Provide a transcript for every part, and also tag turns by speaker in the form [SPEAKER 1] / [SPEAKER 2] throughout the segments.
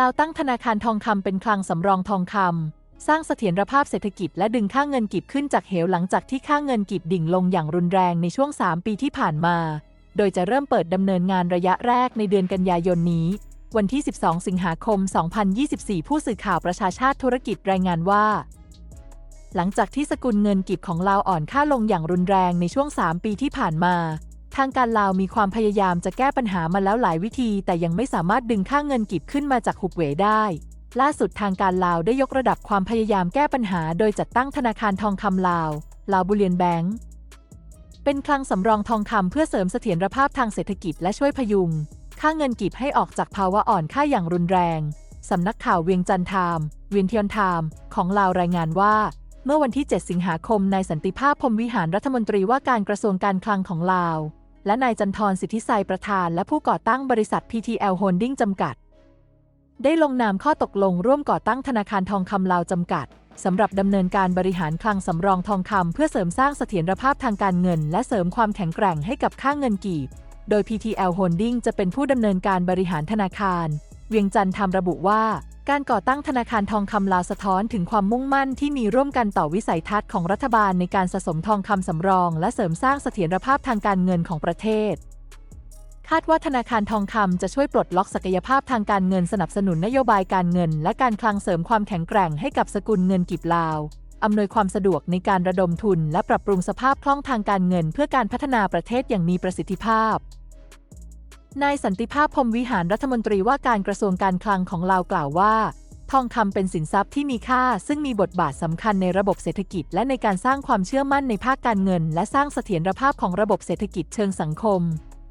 [SPEAKER 1] ลาวตั้งธนาคารทองคำเป็นคลังสำรองทองคำสร้างเสถียรภาพเศรษฐกิจและดึงค่าเงินกีบขึ้นจากเหวหลังจากที่ค่าเงินกีบดิ่งลงอย่างรุนแรงในช่วง 3 ปีที่ผ่านมา โดยจะเริ่มเปิดดำเนินงานระยะแรกในเดือนกันยายนนี้ วันที่ 12 สิงหาคม 2024 ผู้สื่อข่าวประชาชาติธุรกิจรายงานว่า หลังจากที่สกุลเงินกีบของลาวอ่อนค่าลงอย่างรุนแรงในช่วง 3 ปีที่ผ่านมา ทางการลาวมีความพยายามจะแก้ปัญหามาแล้วหลายวิธี แต่ยังไม่สามารถดึงค่าเงินกีบขึ้นมาจากหุบเหวได้ ล่าสุดทางการลาวได้ยกระดับความพยายามแก้ปัญหา โดยจัดตั้งธนาคารทองคำลาว ลาวบุเลียนแบงก์เป็นคลังสำรองทองคำเพื่อเสริมเสถียรภาพทางเศรษฐกิจและช่วยพยุง ค่าเงินกีบให้ออกจากภาวะอ่อนค่าอย่างรุนแรง สำนักข่าวเวียงจันทร์ไทม์เวียนเทียนไทม์ของลาวรายงานว่าเมื่อวันที่ 7 สิงหาคม นายสันติภาพพรมวิหารรัฐมนตรีว่าการกระทรวงการคลังของลาว และนายจันทร์สิทธิไซประธานและผู้ก่อตั้งบริษัท PTL Holding จำกัด ได้ลงนามข้อตกลงร่วมก่อตั้งธนาคารทองคำลาวจำกัดสำหรับดำเนินการบริหารคลังสำรองทองคำเพื่อเสริมสร้างเสถียรภาพทางการเงิน และเสริมความแข็งแกร่งให้กับค่าเงินกีบ โดย PTL Holding จะเป็นผู้ดำเนินการบริหารธนาคาร เวียงจันทร์ทำระบุว่า การก่อตั้งธนาคารทองคำลาวสะท้อนถึงความมุ่งมั่นที่มีร่วมกันต่อวิสัยทัศน์ของรัฐบาลในการสะสมทองคำสำรอง และเสริมสร้างเสถียรภาพทางการเงินของประเทศ คาดว่าธนาคารทองคำจะช่วยปลดล็อกศักยภาพทางการเงินสนับสนุนนโยบายการเงิน และการคลังเสริมความแข็งแกร่งให้กับสกุลเงินกีบลาวอำนวยความสะดวกในการระดมทุน และปรับปรุงสภาพคล่องทางการเงิน เพื่อการพัฒนาประเทศอย่างมีประสิทธิภาพ นายสันติภาพพรหมวิหารรัฐมนตรีว่าการกระทรวงการคลังของลาวกล่าวว่า ทองคำเป็นสินทรัพย์ที่มีค่า ซึ่งมีบทบาทสำคัญในระบบเศรษฐกิจ และในการสร้างความเชื่อมั่นในภาคการเงิน และสร้างเสถียรภาพของระบบเศรษฐกิจเชิงสังคม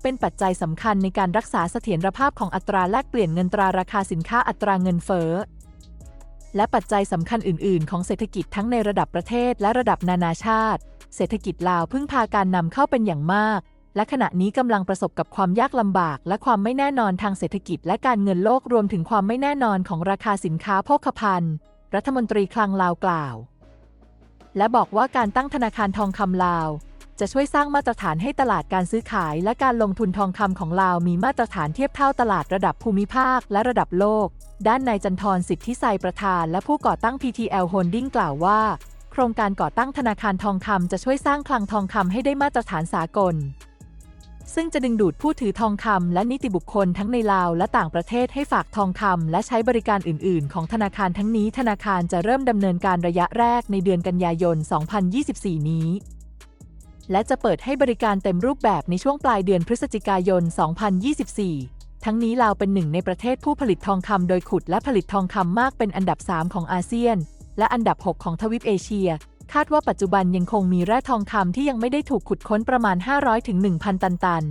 [SPEAKER 1] เป็นปัจจัยสำคัญในการรักษาเสถียรภาพของอัตราแลกเปลี่ยนเงินตราราคาสินค้าอัตราเงินเฟ้อและปัจจัยสำคัญอื่น ๆ ของเศรษฐกิจทั้งในระดับประเทศและระดับนานาชาติ เศรษฐกิจลาวพึ่งพาการนำเข้าเป็นอย่างมาก และขณะนี้กำลังประสบกับความยากลำบาก และความไม่แน่นอนทางเศรษฐกิจ และการเงินโลกรวมถึงความไม่แน่นอนของราคาสินค้าโภคภัณฑ์ รัฐมนตรีคลังลาวกล่าว และบอกว่าการตั้งธนาคารทองคำลาว จะช่วยสร้างมาตรฐานให้ตลาดการซื้อขาย และการลงทุนทองคำของลาวมีมาตรฐานเทียบเท่าตลาดระดับภูมิภาคและระดับโลก ด้านนายจันทร์สิทธิไซประธาน และผู้ก่อตั้ง PTL Holding กล่าวว่า โครงการก่อตั้งธนาคารทองคำจะช่วยสร้างคลังทองคำให้ได้มาตรฐานสากล ซึ่งจะดึงดูดผู้ถือทองคำและนิติบุคคลทั้งในลาวและต่างประเทศให้ฝากทองคำและใช้บริการอื่น ๆ ของธนาคารทั้งนี้ธนาคารจะเริ่มดำเนินการระยะแรกในเดือนกันยายน 2024 นี้ และจะเปิดให้บริการเต็มรูปแบบในช่วงปลายเดือนพฤศจิกายน 2024 ทั้งนี้ลาวเป็นหนึ่งในประเทศผู้ผลิตทองคำโดยขุดและผลิตทองคำมากเป็นอันดับ 3 ของอาเซียน และอันดับ 6 ของทวีปเอเชีย คาดว่าปัจจุบันยังคงมีแร่ทองคำที่ยังไม่ได้ถูกขุดค้นประมาณ 500ถึง1,000ตันตัน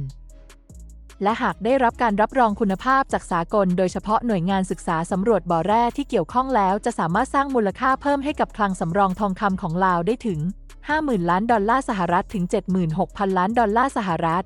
[SPEAKER 1] และหากได้รับการรับรองคุณภาพจากสากล โดยเฉพาะหน่วยงานศึกษาสำรวจบ่อแร่ที่เกี่ยวข้องแล้ว จะสามารถสร้างมูลค่าเพิ่มให้กับคลังสำรองทองคำของลาวได้ถึง 50,000 ล้านดอลลาร์สหรัฐถึง 76,000 ล้านดอลลาร์สหรัฐ